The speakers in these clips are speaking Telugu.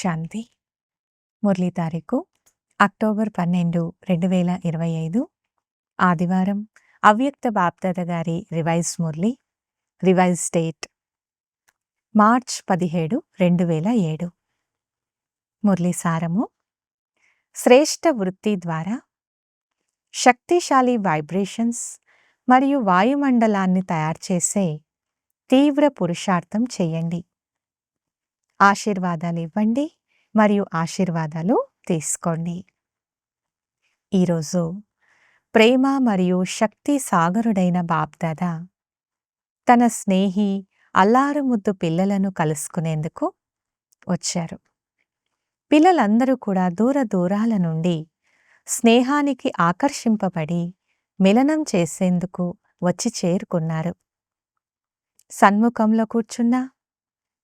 శాంతి. మురళీ తారీఖు అక్టోబర్ పన్నెండు రెండు వేల ఇరవై ఐదు. ఆదివారం అవ్యక్త బాప్దాద గారి revise Murli revise date March పదిహేడు రెండు వేల ఏడు. మురళి సారము శ్రేష్ఠ వృత్తి ద్వారా శక్తిశాలి వైబ్రేషన్స్ మరియు వాయుమండలాన్ని తయారు చేసే తీవ్ర పురుషార్థం చేయండి. ఆశీర్వాదాలు ఇవ్వండి మరియు ఆశీర్వాదాలు తీసుకోండి. ఈరోజు ప్రేమ మరియు శక్తి సాగరుడైన బాప్దాదా తన స్నేహి అల్లారుముద్దు పిల్లలను కలుసుకునేందుకు వచ్చారు. పిల్లలందరూ కూడా దూర దూరాల నుండి స్నేహానికి ఆకర్షింపబడి మిలనం చేసేందుకు వచ్చి చేరుకున్నారు. సన్ముఖంలో కూర్చున్నా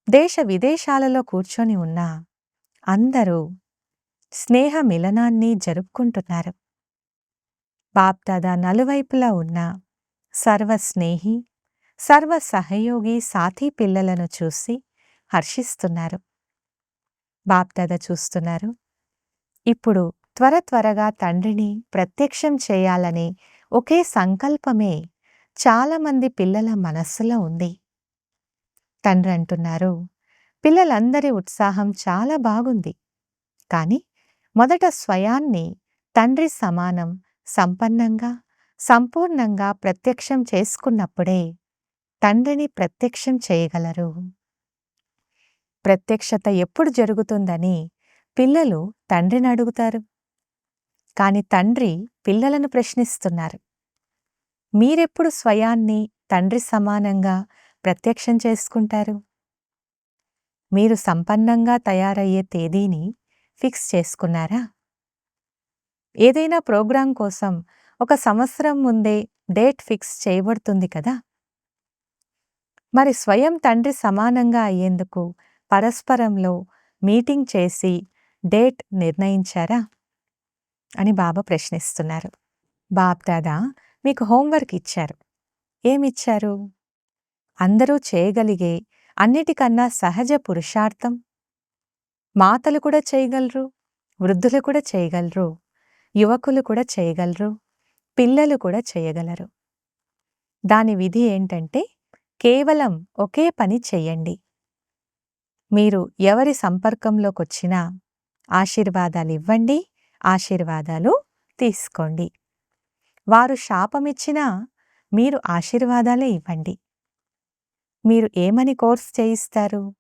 దేశ విదేశాలలో కూర్చొని ఉన్న అందరూ స్నేహ మిలనాన్ని జరుపుకుంటున్నారు. బాప్దాదా నలువైపులా ఉన్న సర్వ స్నేహి సర్వ సహయోగి సాథీ పిల్లలను చూసి హర్షిస్తున్నారు. బాప్దాదా చూస్తున్నారు ఇప్పుడు త్వర త్వరగా తండ్రిని ప్రత్యక్షం చేయాలనే ఒకే సంకల్పమే చాలామంది పిల్లల మనస్సులో ఉంది. తండ్రి అంటున్నారు. పిల్లలందరి ఉత్సాహం చాలా బాగుంది. కానీ మొదట స్వయాన్ని తండ్రి సమానం సంపన్నంగా సంపూర్ణంగా ప్రత్యక్షం చేసుకున్నప్పుడే తండ్రిని ప్రత్యక్షం చేయగలరు. ప్రత్యక్షత ఎప్పుడు జరుగుతుందని పిల్లలు తండ్రిని అడుగుతారు. కాని తండ్రి పిల్లలను ప్రశ్నిస్తున్నారు. మీరెప్పుడు స్వయాన్ని తండ్రి సమానంగా ప్రత్యక్షం చేసుకుంటారు? మీరు సంపన్నంగా తయారయ్యే తేదీని ఫిక్స్ చేసుకున్నారా? ఏదైనా ప్రోగ్రాం కోసం ఒక సంవత్సరం ముందే డేట్ ఫిక్స్ చేయబడుతుంది కదా? మరి స్వయం తండ్రి సమానంగా అయ్యేందుకు పరస్పరంలో మీటింగ్ చేసి డేట్ నిర్ణయించారా? అని బాబా ప్రశ్నిస్తున్నారు. బాబ్దాదా మీకు హోంవర్క్ ఇచ్చారు. ఏమిచ్చారు? అందరూ చేయగలిగే అన్నిటికన్నా సహజ పురుషార్థం. మాతలు కూడా చేయగలరు వృద్ధులు కూడా చేయగలరు యువకులు కూడా చేయగలరు పిల్లలు కూడా చేయగలరు. దాని విధి ఏంటంటే కేవలం ఒకే పని చెయ్యండి మీరు ఎవరి సంపర్కంలోకొచ్చినా ఆశీర్వాదాలు ఇవ్వండి ఆశీర్వాదాలు తీసుకోండి. వారు శాపమిచ్చినా మీరు ఆశీర్వాదాలే ఇవ్వండి. మీరు ఏమని కోర్స్ చేయిస్తారు?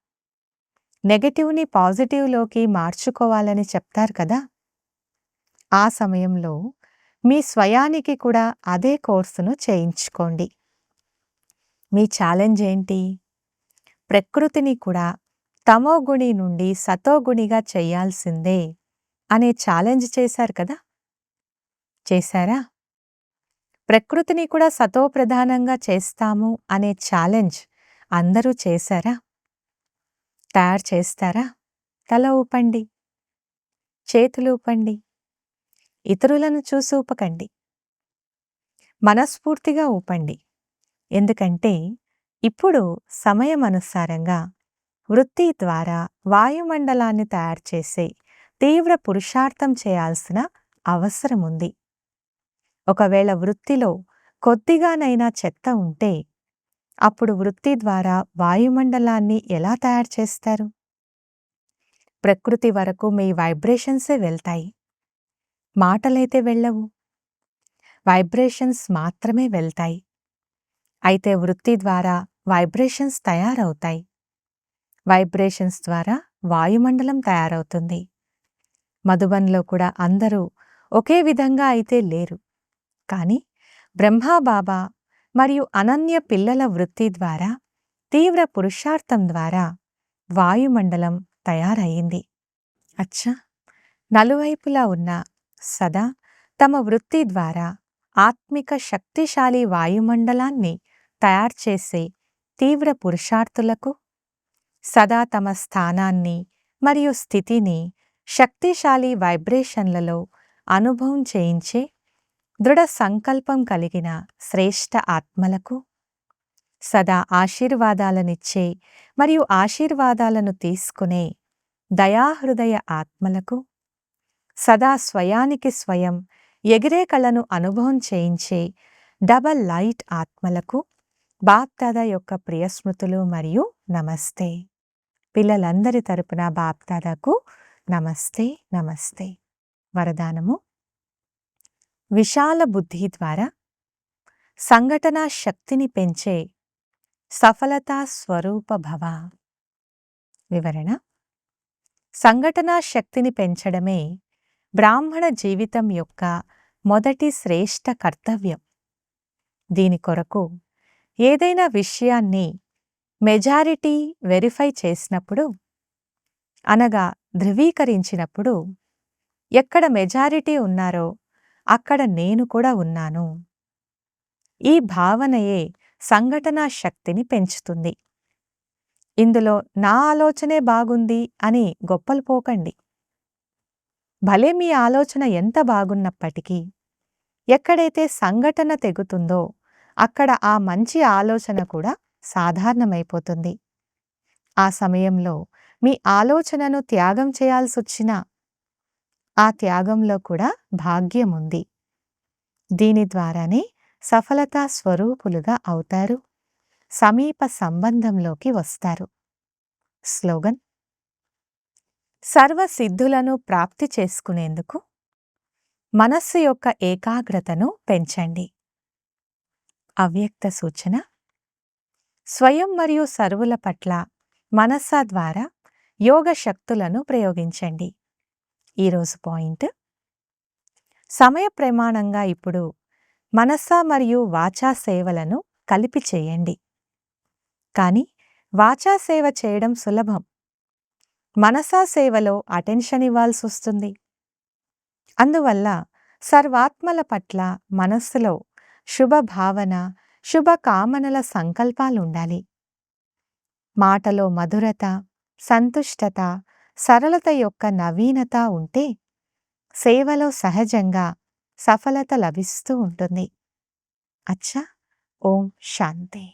నెగటివ్ని పాజిటివ్లోకి మార్చుకోవాలని చెప్తారు కదా? ఆ సమయంలో మీ స్వయానికి కూడా అదే కోర్సును చేయించుకోండి. మీ ఛాలెంజ్ ఏంటి? ప్రకృతిని కూడా తమోగుణి నుండి సతోగుణిగా చేయాల్సిందే అనే ఛాలెంజ్ చేశారు కదా? చేశారా? ప్రకృతిని కూడా సతోప్రధానంగా చేస్తాము అనే ఛాలెంజ్ అందరూ చేశారా? తయారు చేస్తారా? తల ఊపండి. చేతులు ఊపండి. ఇతరులను చూసి ఊపకండి. మనస్ఫూర్తిగా ఊపండి. ఎందుకంటే ఇప్పుడు సమయం అనుసారంగా వృత్తి ద్వారా వాయుమండలాన్ని తయారు చేసే తీవ్ర పురుషార్థం చేయాల్సిన అవసరం ఉంది ఒకవేళ వృత్తిలో కొద్దిగానైనా చెత్త ఉంటే అప్పుడు వృత్తి ద్వారా వాయుమండలాన్ని ఎలా తయారు చేస్తారు? ప్రకృతి వరకు మీ వైబ్రేషన్సే వెళ్తాయి. మాటలైతే వెళ్ళవు. వైబ్రేషన్స్ మాత్రమే వెళ్తాయి. అయితే వృత్తి ద్వారా వైబ్రేషన్స్ తయారవుతాయి. వైబ్రేషన్స్ ద్వారా వాయుమండలం తయారవుతుంది. మధుబన్లో కూడా అందరూ ఒకే విధంగా అయితే లేరు. కానీ బ్రహ్మాబాబా మరియు అనన్య పిల్లల వృత్తి ద్వారా తీవ్ర పురుషార్థం ద్వారా వాయుమండలం తయారయ్యింది. అచ్చా! నలువైపులా ఉన్న సదా తమ వృత్తి ద్వారా ఆత్మిక శక్తిశాలి వాయుమండలాన్ని తయారు చేసే తీవ్ర పురుషార్థులకు సదా తమ స్థానాన్ని మరియు స్థితిని శక్తిశాలి వైబ్రేషన్లలో అనుభవం చేయించే దృఢ సంకల్పం కలిగిన శ్రేష్ఠ ఆత్మలకు సదా ఆశీర్వాదాలనిచ్చే మరియు ఆశీర్వాదాలను తీసుకునే దయాహృదయ ఆత్మలకు సదా స్వయానికి స్వయం ఎగిరే కళను అనుభవం చేయించే డబల్ లైట్ ఆత్మలకు బాప్దాదా యొక్క ప్రియస్మృతులు మరియు నమస్తే. పిల్లలందరి తరపున బాప్దాదాకు నమస్తే నమస్తే. వరదానము. విశాల బుద్ధి ద్వారా సంఘటనా శక్తిని పెంచే సఫలతా స్వరూప భవ. వివరణ సంఘటనా శక్తిని పెంచడమే బ్రాహ్మణ జీవితం యొక్క మొదటి శ్రేష్ఠ కర్తవ్యం. దీని కొరకు ఏదైనా విషయాన్ని మెజారిటీ వెరిఫై చేసినప్పుడు అనగా ధృవీకరించినప్పుడు ఎక్కడ మెజారిటీ ఉన్నారో అక్కడ నేను కూడా ఉన్నాను. ఈ భావనయే సంఘటనా శక్తిని పెంచుతుంది. ఇందులో నా ఆలోచనే బాగుంది అని గొప్పలు పోకండి. భలే మీ ఆలోచన ఎంత బాగున్నప్పటికీ ఎక్కడైతే సంఘటన తెగుతుందో అక్కడ ఆ మంచి ఆలోచన కూడా సాధారణమైపోతుంది. ఆ సమయంలో మీ ఆలోచనను త్యాగం చేయాల్సొచ్చినా ఆ త్యాగంలో కూడా భాగ్యముంది. దీని ద్వారానే సఫలతా స్వరూపులుగా అవుతారు. సమీప సంబంధంలోకి వస్తారు. స్లోగన్. సర్వసిద్ధులను ప్రాప్తి చేసుకునేందుకు మనస్సు యొక్క ఏకాగ్రతను పెంచండి. అవ్యక్త సూచన. స్వయం మరియు సర్వుల పట్ల మనస్స ద్వారా యోగ శక్తులను ప్రయోగించండి. ఈరోజు పాయింట్. సమయ ప్రమాణంగా ఇప్పుడు మనస్స మరియు వాచా సేవలను కలిపి చేయండి. కానీ వాచా సేవ చేయడం సులభం. మనసా సేవలో అటెన్షన్ ఇవ్వాల్సి వస్తుంది. అందువల్ల సర్వాత్మల పట్ల మనస్సులో శుభ భావన శుభకామనల సంకల్పాలుండాలి మాటలో మధురత సంతుష్టత సరళత యొక్క నవీనత ఉంటే సేవలో సహజంగా సఫలత లభిస్తూ ఉంటుంది. అచ్చా! ఓం శాంతి.